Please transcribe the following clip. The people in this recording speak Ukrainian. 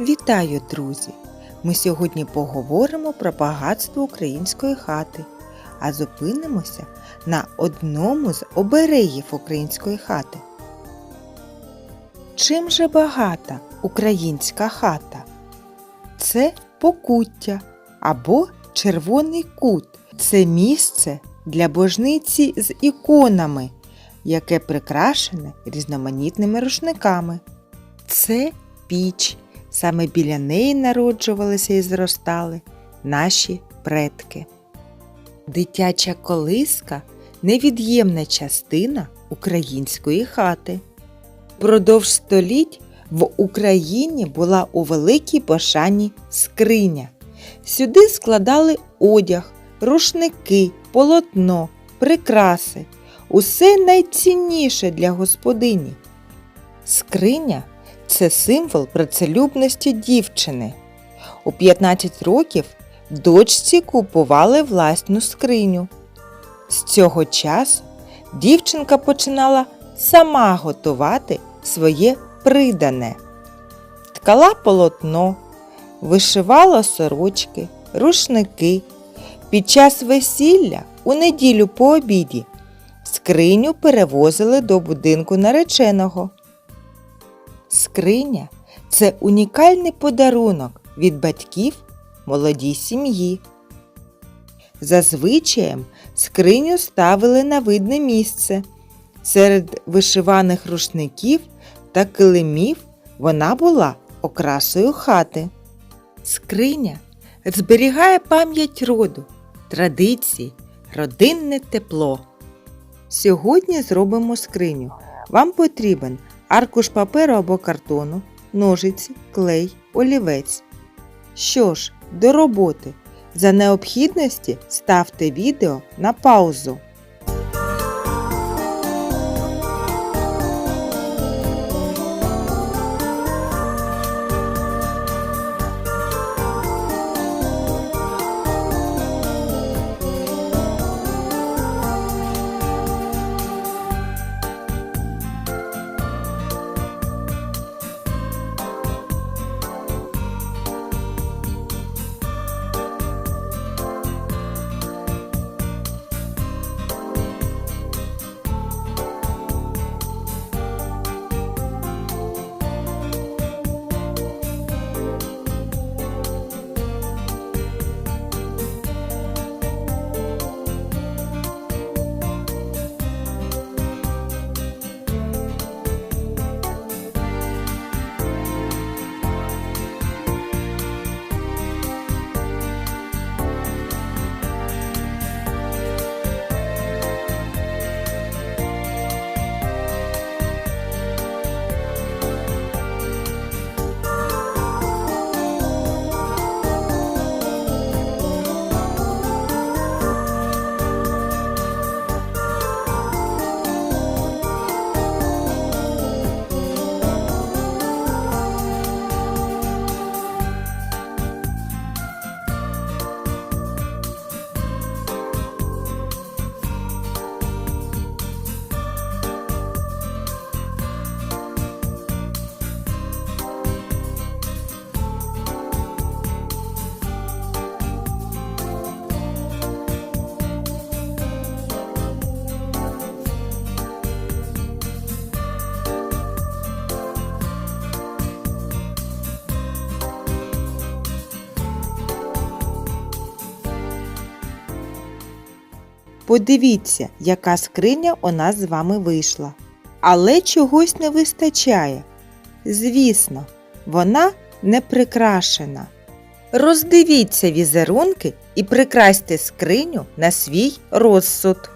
Вітаю, друзі! Ми сьогодні поговоримо про багатство української хати, а зупинимося на одному з оберегів української хати. Чим же багата українська хата? Це покуття або червоний кут. Це місце для божниці з іконами, яке прикрашене різноманітними рушниками. Це піч. Саме біля неї народжувалися і зростали наші предки. Дитяча колиска невід'ємна частина української хати. Продовж століть в Україні була у великій пошані скриня. Сюди складали одяг, рушники, полотно, прикраси, усе найцінніше для господині. Скриня це символ працелюбності дівчини. У 15 років дочці купували власну скриню. З цього часу дівчинка починала сама готувати своє придане. Ткала полотно, вишивала сорочки, рушники. Під час весілля у неділю по обіді скриню перевозили до будинку нареченого. Скриня це унікальний подарунок від батьків молодій сім'ї. Зазвичаєм скриню ставили на видне місце. Серед вишиваних рушників та килимів вона була окрасою хати. Скриня зберігає пам'ять роду, традиції, родинне тепло. Сьогодні зробимо скриню. Вам потрібен аркуш паперу або картону, ножиці, клей, олівець. Що ж, до роботи. За необхідності ставте відео на паузу. Подивіться, яка скриня у нас з вами вийшла. Але чогось не вистачає. Звісно, вона не прикрашена. Роздивіться візерунки і прикрасьте скриню на свій розсуд.